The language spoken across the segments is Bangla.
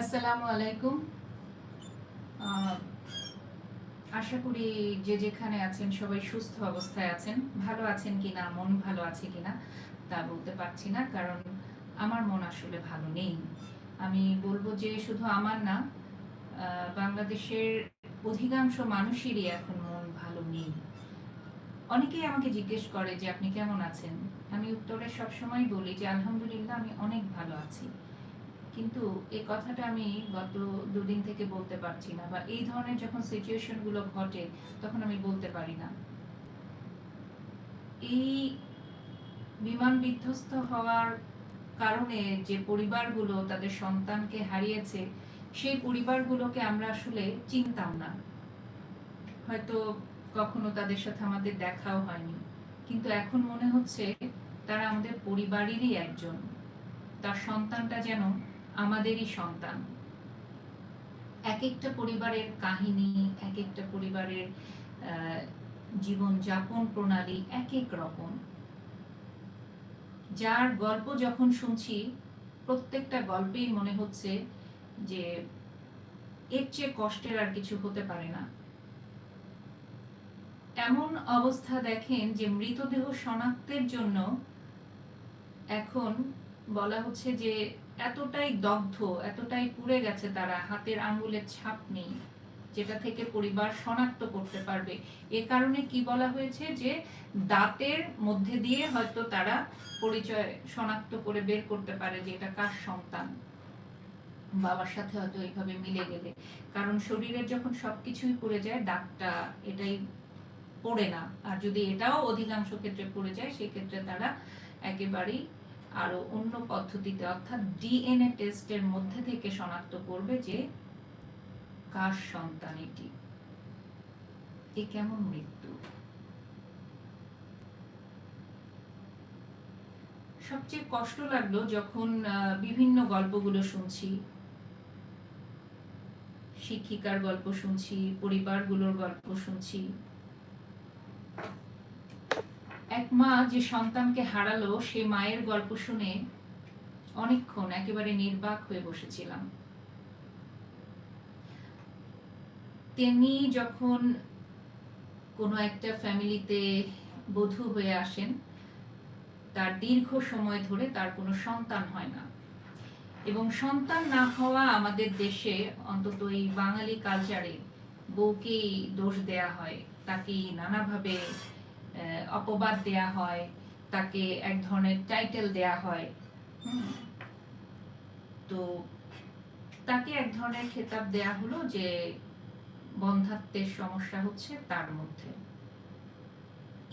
আসসালামু আলাইকুম। আশা করি যে যেখানে আছেন সবাই সুস্থ অবস্থায় আছেন। ভালো আছেন কিনা, মন ভালো আছে কিনা, তা বলতে পারছি না, কারণ আমার মন আসলে ভালো নেই। আমি বলব যে শুধু আমার না বাংলাদেশের অধিকাংশ মানুষেরই এখন মন ভালো নেই। অনেকেই আমাকে জিজ্ঞেস করে যে আপনি কেমন আছেন? আমি উত্তরে সবসময় বলি যে আলহামদুলিল্লাহ আমি অনেক ভালো আছি। কিন্তু এই কথাটা আমি গত দুদিন থেকে বলতে পারছি না, বা এই ধরনের যখন সিচুয়েশনগুলো ঘটে, তখন আমি বলতে পারি না। এই বিমান বিধ্বস্ত হওয়ার কারণে যে পরিবারগুলো তাদের সন্তানকে হারিয়েছে, সেই পরিবারগুলোকে আমরা আসলে চিনতাম না। হয়তো কখনো তাদের সাথে আমাদের দেখাও হয়নি। কিন্তু এখন মনে হচ্ছে তারা আমাদের পরিবারেরই একজন। তার সন্তানটা যেন আমাদেরই সন্তান। এক একটা পরিবারের কাহিনী এক একটা পরিবারের জীবন যাপন প্রণালী এক এক রকম। যার গল্প যখন শুনছি, প্রত্যেকটা গল্পেই মনে হচ্ছে যে এর চেয়ে কষ্টের আর কিছু হতে পারে না। এমন অবস্থা দেখেন যে মৃতদেহ শনাক্তের জন্য এখন বলা হচ্ছে যে এতটাই দগ্ধ, এতটাই পুড়ে গেছে তারা, হাতের আঙ্গুলের ছাপ নেই, যেটা থেকে পরিবার শনাক্ত করতে পারবে। এ কারণে কি বলা হয়েছে যে, দাঁতের মধ্যে দিয়ে হয়তো তারা পরিচয় শনাক্ত করে বের করতে পারে যে এটা কার সন্তান। বাবার সাথে হয়তো এইভাবে মিলে গেলে। কারণ শরীরের যখন সবকিছুই পড়ে যায়, দাগটা এটাই পড়ে না। আর যদি এটাও অধিকাংশ ক্ষেত্রে পড়ে যায়, সেক্ষেত্রে তারা একেবারেই আরও অন্য পদ্ধতিতে, অর্থাৎ ডিএনএ টেস্টের মধ্যে থেকে শনাক্ত করবে যে কার সন্তান এটি? এ কেমন মৃত্যু? সবচেয়ে কষ্ট লাগল যখন বিভিন্ন গল্পগুলো শুনছি। শিক্ষিকার গল্প শুনছি, পরিবারগুলোর গল্প শুনছি। এক মা যে সন্তানকে হারালো সে মায়ের গল্প শুনে অনেকক্ষণ একেবারে নির্বাক হয়ে বসেছিলাম। তেমনি যখন কোনো একটা ফ্যামিলিতে বধূ হয়ে আসেন, তার দীর্ঘ সময় ধরে তার কোনো সন্তান হয় না। এবং সন্তান না হওয়া আমাদের দেশে অন্তত এই বাঙালি কালচারে বউকেই দোষ দেয়া হয় তাকে নানাভাবে অপবাদ দেয়া হয়, তাকে এক ধরনের টাইটেল দেয়া হয়। তো তাকে এক ধরনের খেতাব দেয়া হলো যে বন্ধাত্বের সমস্যা হচ্ছে তার মধ্যে।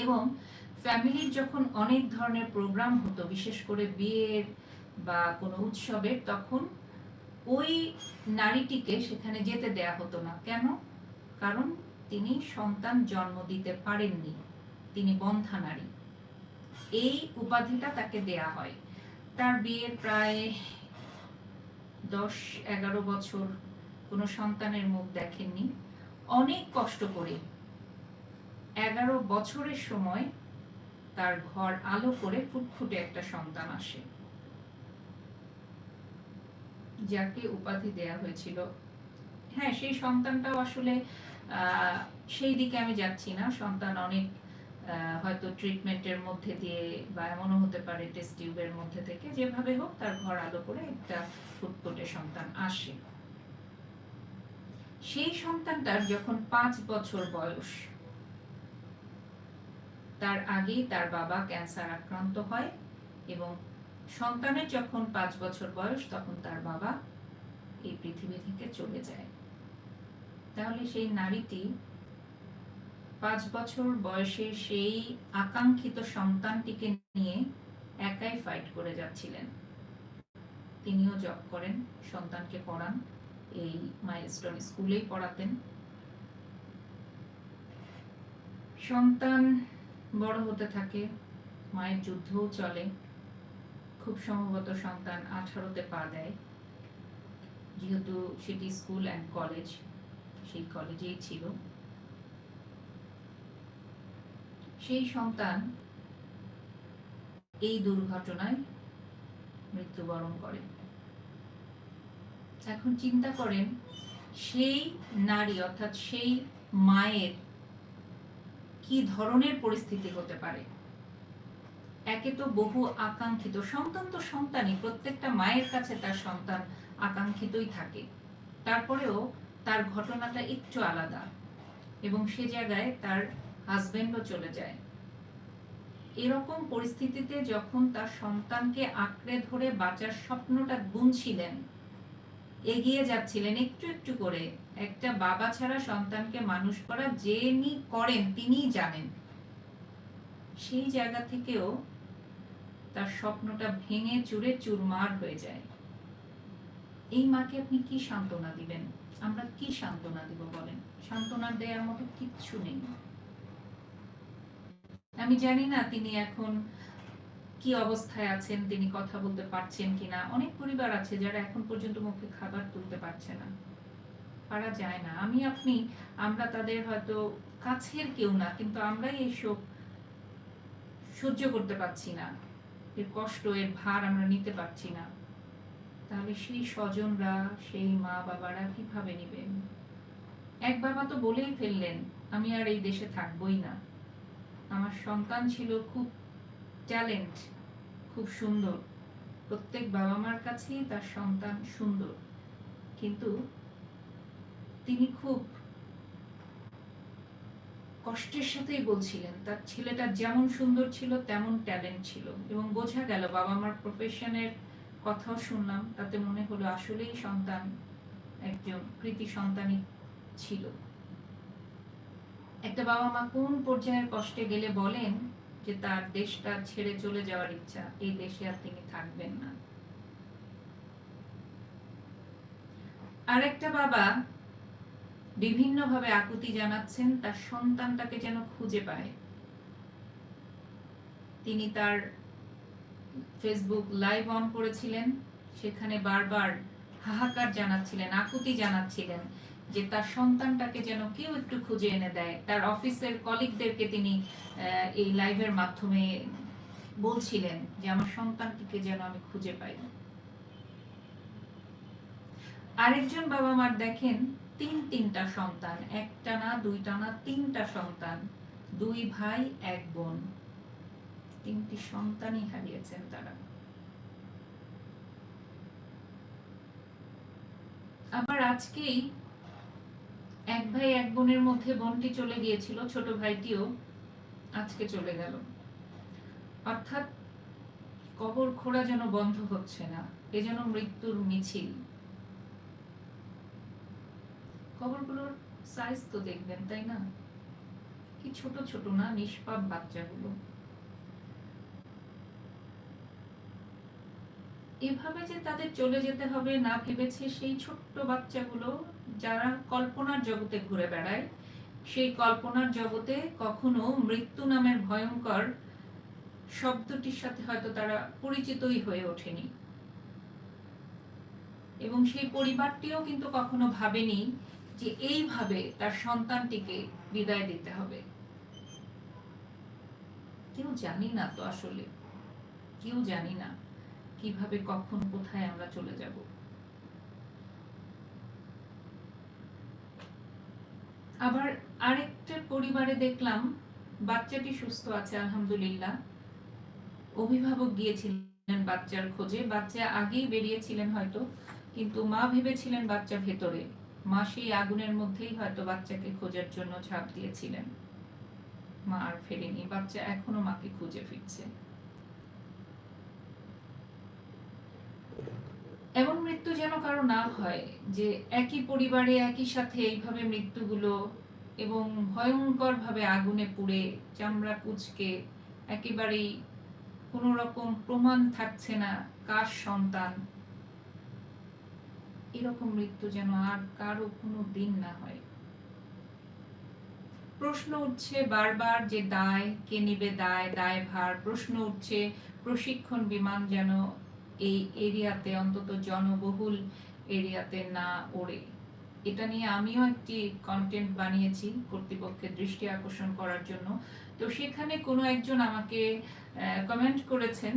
এবং ফ্যামিলির যখন অনেক ধরনের প্রোগ্রাম হতো, বিশেষ করে বিয়ের বা কোনো উৎসবের, তখন ওই নারীটিকে সেখানে যেতে দেয়া হতো না। কেন? কারণ তিনি সন্তান জন্ম দিতে পারেননি। তিনি বন্ধা নারী। এই উপাধিটা তাকে দেয়া হয়। তার বিয়ের প্রায় দশ এগারো বছর কোনো সন্তানের মুখ দেখেননি। অনেক কষ্ট করে এগারো বছরের সময় তার ঘর আলো করে ফুটফুটে একটা সন্তান আসে। যাকে উপাধি দেয়া হয়েছিল। হ্যাঁ সেই সন্তানটাও আসলে সেই দিকে আমি যাচ্ছি না। সন্তান অনেক হয়তো ট্রিটমেন্টের মধ্যে দিয়ে বা এমনও হতে পারে টেস্ট টিউবের মধ্যে থেকে যেভাবে হোক তার ঘর আলো করে একটা ফুটফুটে সন্তান আসে। সেই সন্তানটার যখন পাঁচ বছর বয়স, তার আগেই তার বাবা ক্যান্সার আক্রান্ত হয় এবং সন্তানের যখন পাঁচ বছর বয়স, তখন তার বাবা এই পৃথিবী থেকে চলে যায়। তাহলে সেই নারীটি পাঁচ বছর বয়সে সেই আকাঙ্ক্ষিত সন্তানটিকে নিয়ে একাই ফাইট করে যাচ্ছিলেন। তিনিও জব করেন, সন্তানকে পড়ান, এই মাইলস্টোন স্কুলেই পড়াতেন। সন্তান বড় হতে থাকে, মায়ের যুদ্ধও চলে। খুব সম্ভবত সন্তান আঠারোতে পা দেয়। যেহেতু সেটি স্কুল অ্যান্ড কলেজ সেই কলেজেই ছিল। সেই সন্তান এই দুর্ঘটনায় মৃত্যুবরণ করে। এখন চিন্তা করেন, সেই নারী অর্থাৎ সেই মায়ের কি ধরনের পরিস্থিতি হতে পারে? একে তো বহু আকাঙ্ক্ষিত, সন্তান তো সন্তানই, প্রত্যেকটা মায়ের কাছে তার সন্তান আকাঙ্ক্ষিতই থাকে। তারপরেও তার ঘটনাটা একটু আলাদা এবং সে জায়গায় তার হাজবেন্ডও চলে যায়। এরকম পরিস্থিতিতে যখন তার সন্তানকে আঁকড়ে ধরে বাঁচার স্বপ্নটা গুনছিলেন, এগিয়ে যাচ্ছিলেন একটু একটু করে, একটা বাবা ছাড়া সন্তানকে মানুষ করা যিনি করেন তিনিই জানেন। সেই জায়গা থেকেও তার স্বপ্নটা ভেঙে চুরে চুরমার হয়ে যায়। এই মাকে আপনি কি সান্ত্বনা দিবেন? আমরা কি সান্ত্বনা দিব বলেন? সান্ত্বনা দেওয়ার মতো কিচ্ছু নেই। আমি জানি না তিনি এখন কি অবস্থায় আছেন, তিনি কথা বলতে পারছেন কিনা। অনেক পরিবার আছে যারা এখন পর্যন্ত মুখে খাবার তুলতে পারছে না। পারা যায় না। আমি, আপনি, আমরা তাদের হয়তো কাছের কেউ না, কিন্তু আমরাই এই শোক সহ্য করতে পারছি না। এর কষ্ট, এর ভার আমরা নিতে পারছি না। তাহলে সেই স্বজনরা, সেই মা বাবারা কীভাবে নেবেন? এক বাবা তো বলেই ফেললেন, আমি আর এই দেশে থাকবই না। আমার সন্তান ছিল খুব ট্যালেন্ট, খুব সুন্দর। প্রত্যেক বাবা মার কাছেই তার সন্তান সুন্দর। কিন্তু তিনি খুব কষ্টের সাথেই বলছিলেন, তার ছেলেটা যেমন সুন্দর ছিল, তেমন ট্যালেন্ট ছিল। এবং বোঝা গেল বাবা মার প্রফেশনের কথাও শুনলাম, তাতে মনে হলো আসলেই সন্তান একজন কৃতি সন্তানই ছিল। একটা বাবা মা কোন পর্যায়ের কষ্টে গেলে বলেন যে তার দেশটা ছেড়ে চলে যাওয়ার ইচ্ছা, এই দেশে আর তিনি থাকবেন না। আরেকটা বাবা বিভিন্নভাবে আকুতি জানাচ্ছেন, তার সন্তানটাকে যেন খুঁজে পায়। তিনি তার ফেসবুক লাইভ অন করেছিলেন, সেখানে বারবার হাহাকার জানাচ্ছিলেন, আকুতি জানাচ্ছিলেন। যে তার সন্তানটাকে যেন কেউ একটু খুঁজে এনে দেয়। তার অফিসের কলিগদেরকে তিনি এই লাইভের মাধ্যমে বলছিলেন যে, আমার সন্তানটিকে যেন আমি খুঁজে পাই। আরেকজন বাবা মার দেখেন, তিন তিনটা সন্তান, একটা না, দুইটা না, তিনটা সন্তান, দুই ভাই, এক বোন। তিনটি সন্তানই হারিয়েছেন তারা। আবার আজকেই এক ভাই এক বোনের মধ্যে বোনটি চলে গিয়েছিল, ছোট ভাইটিও আজকে চলে গেল। অর্থাৎ কবর খোঁড়া যেন বন্ধ হচ্ছে না, এ যেন মৃত্যুর মিছিল। কবরগুলোর সাইজ তো দেখবেন, তাই না? কি ছোট ছোট না, নিষ্পাপ বাচ্চাগুলো। এভাবে যে তাদের চলে যেতে হবে না ভেবেছে সেই ছোট্ট বাচ্চাগুলো যারা কল্পনার জগতে ঘুরে বেড়ায়, সেই কল্পনার জগতে কখনো মৃত্যু নামের ভয়ঙ্কর শব্দটির সাথে হয়তো তারা পরিচিতই হয়ে ওঠেনি। এবং সেই পরিবারটিও কিন্তু কখনো ভাবেনি যে এইভাবে তার সন্তানটিকে বিদায় দিতে হবে। কেউ জানি না তো আসলে। কেউ জানি না। কীভাবে, কখন, কোথায় আমরা চলে যাব। আবার আরেকটা পরিবারে দেখলাম, বাচ্চাটি সুস্থ আছে, আলহামদুলিল্লাহ। অভিভাবক গিয়েছিলেন বাচ্চার খোঁজে। বাচ্চা আগেই বেরিয়েছিলেন হয়তো, কিন্তু মা ভেবেছিলেন বাচ্চা ভেতরে। মা সেই আগুনের মধ্যেই হয়তো বাচ্চাকে খোঁজার জন্য ঝাঁপ দিয়েছিলেন। মা আর ফেরেনি। বাচ্চা এখনও মাকে খুঁজে ফিরছে। এমন মৃত্যু যেন কারও না হয়, যে একই পরিবারে একই সাথে এইভাবে মৃত্যুগুলো এবং ভয়ঙ্কর ভাবে আগুনে পুড়ে, চামড়া কুচকে, একেবারেই কোন রকম প্রমাণ থাকছে না কার সন্তান। এরকম মৃত্যু যেন আর কারও কোনো দিন না হয়। প্রশ্ন উঠছে বারবার যে দায়, কে নিবে দায় দায় ভার প্রশ্ন উঠছে প্রশিক্ষণ বিমান যেন এই এরিয়াতে অন্তত জনবহুল এরিয়াতে না ওড়ে। এটা নিয়ে আমিও একটি কন্টেন্ট বানিয়েছি কর্তৃপক্ষের দৃষ্টি আকর্ষণ করার জন্য। তো সেখানে কোনো একজন আমাকে কমেন্ট করেছেন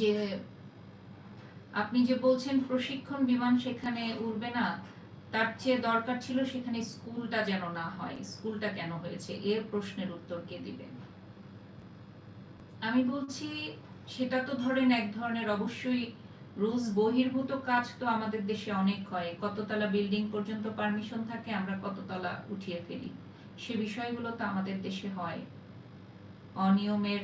যে, আপনি যে বলছেন প্রশিক্ষণ বিমান সেখানে উড়বে না, তার চেয়ে দরকার ছিল সেখানে স্কুলটা যেন না হয়, স্কুলটা কেন হয়েছে? এর প্রশ্নের উত্তর কে দিবেন আমি বলছি সেটা তো ধরেন এক ধরনের অবশ্যই রুলস বহির্ভূত কাজ তো আমাদের দেশে অনেক হয়। কততলা বিল্ডিং পর্যন্ত পারমিশন থাকে, আমরা কততলা উঠিয়ে ফেলি। সে বিষয়গুলো তো আমাদের দেশে হয়। অনিয়মের,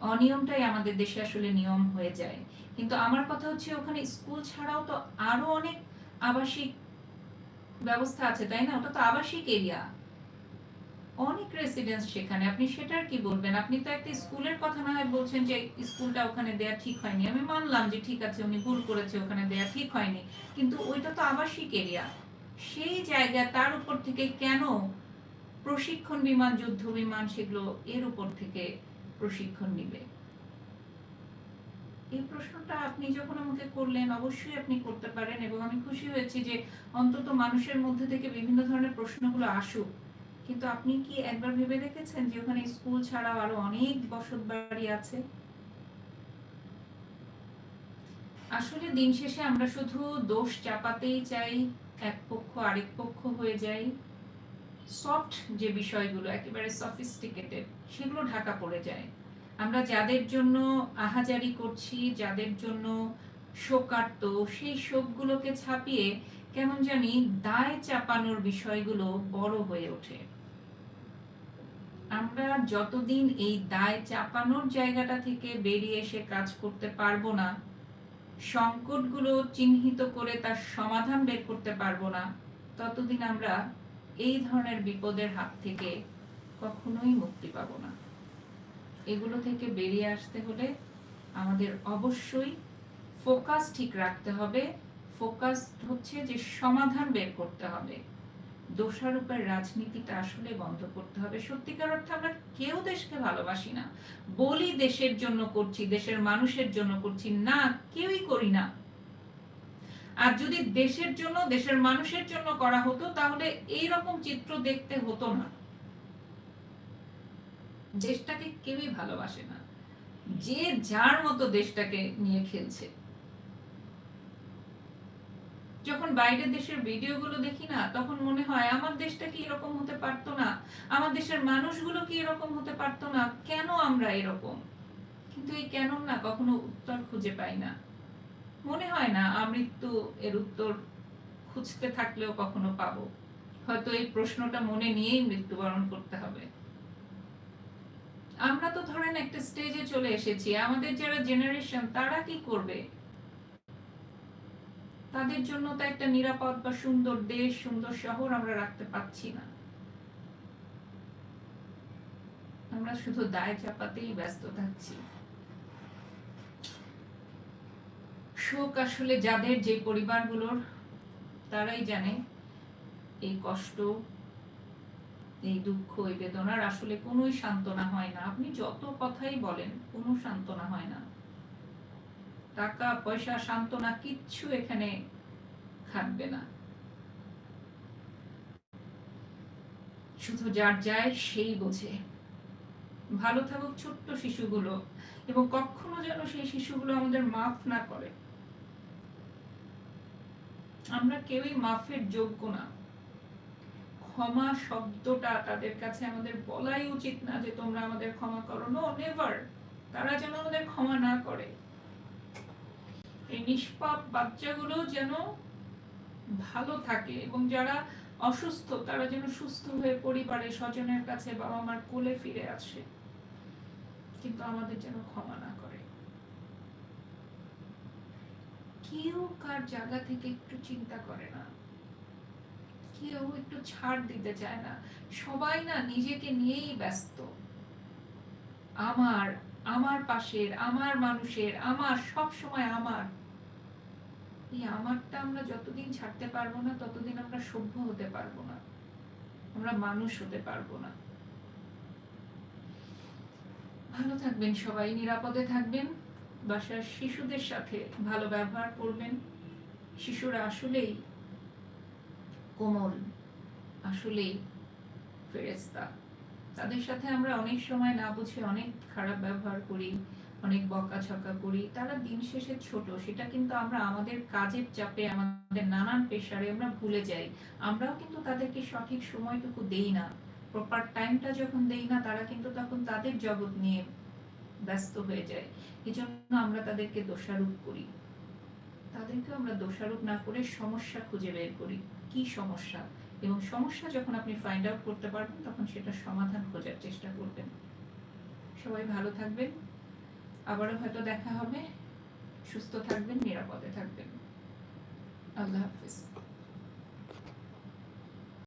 অনিয়মটাই আমাদের দেশে আসলে নিয়ম হয়ে যায়। কিন্তু আমার কথা হচ্ছে ওখানে স্কুল ছাড়াও তো আরও অনেক আবাসিক ব্যবস্থা আছে, তাই না? ওটা তো আবাসিক এরিয়া। অনেক রেসিডেন্স সেখানে। আপনি সেটার কি বলবেন? আপনি তো একটা স্কুলের কথা না হয় বলছেন যে, স্কুলটা ওখানে দেয়া ঠিক হয়নি। আমি মানলাম যে, ঠিক আছে, উনি ভুল করেছে, ওখানে দেয়া ঠিক হয়নি। কিন্তু ওইটা তো আবাসিক এরিয়া সেই জায়গা তার উপর থেকে কেন প্রশিক্ষণ বিমান, যুদ্ধ বিমান, সেগুলো এর উপর থেকে প্রশিক্ষণ নিবে? এই প্রশ্নটা আপনি যখন আমাকে করলেন, অবশ্যই আপনি করতে পারেন এবং আমি খুশি হয়েছি যে, অন্তত মানুষের মধ্যে থেকে বিভিন্ন ধরনের প্রশ্নগুলো আসুক। কিন্তু আপনি কি একবার ভেবে দেখেছেন যে ওখানে স্কুল ছাড়াও আরও অনেক বসত বাড়ি আছে? আসলে দিন শেষে আমরা শুধু দোষ চাপাতেই চাই, এক পক্ষ আরেক পক্ষ হয়ে যাই। সফট যে বিষয়গুলো, একেবারে সফিস্টিকেটেড সেগুলো ঢাকা পড়ে যায়। আমরা যাদের জন্য আহাজারি করছি, যাদের জন্য শোকার্ত, সেই শোকগুলোকে ছাপিয়ে কেমন জানি দায় চাপানোর বিষয়গুলো বড় হয়ে ওঠে। আমরা যতদিন এই দায় চাপানোর জায়গাটা থেকে বেরিয়ে এসে কাজ করতে পারব না, সংকটগুলো চিহ্নিত করে তার সমাধান বের করতে পারব না, ততদিন আমরা এই ধরনের বিপদের হাত থেকে কখনোই মুক্তি পাবো না। এগুলো থেকে বেরিয়ে আসতে হলে আমাদের অবশ্যই ফোকাস ঠিক রাখতে হবে। ফোকাস হচ্ছে যে সমাধান বের করতে হবে। দোষারোপের রাজনীতিটা আসলে বন্ধ করতে হবে। সত্যিকার অর্থে আমরা কেউ দেশকে ভালোবাসি না। বলি দেশের জন্য করছি, দেশের মানুষের জন্য করছি না, কেউই করি না। আর যদি দেশের জন্য, দেশের মানুষের জন্য করা হতো, তাহলে এই রকম চিত্র দেখতে হতো না। দেশটাকে কেউই ভালোবাসে না। যে যার মতো দেশটাকে নিয়ে খেলছে। যখন বাইরের দেশের ভিডিওগুলো দেখি না, তখন মনে হয় আমার দেশটা কি এরকম হতে পারতো না? আমার দেশের মানুষগুলো কি এরকম হতে পারতো না? কেন আমরা এরকম? কিন্তু এই কেন না কখনো উত্তর খুঁজে পাই না। মনে হয় না, আমৃত্যু এর উত্তর খুঁজতে থাকলেও কখনো পাবো। হয়তো এই প্রশ্নটা মনে নিয়েই মৃত্যুবরণ করতে হবে। আমরা তো ধরেন একটা স্টেজে চলে এসেছি, আমাদের যারা জেনারেশন তারা কি করবে? তাদের জন্য তো একটা নিরাপদ বা সুন্দর দেশ, সুন্দর শহর আমরা রাখতে পাচ্ছি না। আমরা শুধু দায় চাপাতেই ব্যস্ত থাকছি। শোক আসলে যাদের যে পরিবারগুলোর, তারাই জানে এই কষ্ট, এই দুঃখ, এই বেদনার আসলে কোনোই সান্ত্বনা হয় না। আপনি যত কথাই বলেন, কোনো সান্ত্বনা হয় না। টাকা, পয়সা, সান্ত্বনা কিচ্ছু এখানে খাটবে না। শুধু যার যায় সেই বোঝে। ভালো থাকুক ছোট্ট শিশুগুলো এবং কখনো যেন সেই শিশুগুলো আমাদের মাফ না করে। আমরা কেউই মাফের যোগ্য না। ক্ষমা শব্দটা তাদের কাছে আমাদের বলাই উচিত না যে তোমরা আমাদের ক্ষমা করো। নো নেভার তারা যেন আমাদের ক্ষমা না করে। এই নিষ্পাপ বাচ্চাগুলো যেন ভালো থাকে এবং যারা অসুস্থ, তারা যেন সুস্থ হয়ে পরিবারে স্বজনের কাছে বাবা মার কোলে ফিরে আসে। কিন্তু আমাদের যেন ক্ষমা না করে। কেউ কার জায়গা থেকে একটু চিন্তা করে না। কেউ একটু ছাড় দিতে চায় না। সবাই না নিজেকে নিয়েই ব্যস্ত। আমার আমার পাশের, আমার মানুষের, আমার, সব সময় আমার। এই আমারটা আমরা যতদিন ছাড়তে পারব না, ততদিন আমরা সভ্য হতে পারব না। আমরা মানুষ হতে পারব না। ভালো থাকবেন সবাই, নিরাপদে থাকবেন। বাসার শিশুদের সাথে ভালো ব্যবহার করবেন। শিশুরা আসলেই কোমল, আসলেই ফেরেস্তা তাদের সাথে আমরা অনেক সময় না বুঝে অনেক খারাপ ব্যবহার করি, অনেক বকাঝকা করি। তারা দিন শেষে ছোট, সেটা কিন্তু আমরা আমাদের কাজের চাপে, আমাদের নানান পেশারে আমরা ভুলে যাই। আমরাও কিন্তু তাদেরকে সঠিক সময়টুকু দেই না। প্রপার টাইমটা যখন দেই না, তারা কিন্তু তখন তাদের জগৎ নিয়ে ব্যস্ত হয়ে যায়। এই জন্য আমরা তাদেরকে দোষারোপ করি। তাদেরকে আমরা দোষারোপ না করে সমস্যা খুঁজে বের করি। কি সমস্যা? এবং সমস্যা যখন আপনি ফাইন্ড আউট করতে পারবেন, তখন সেটা সমাধান খোঁজার চেষ্টা করবেন। সবাই ভালো থাকবেন। আবারও হয়তো দেখা হবে। সুস্থ থাকবেন, নিরাপদে থাকবেন। আল্লাহ হাফিজ।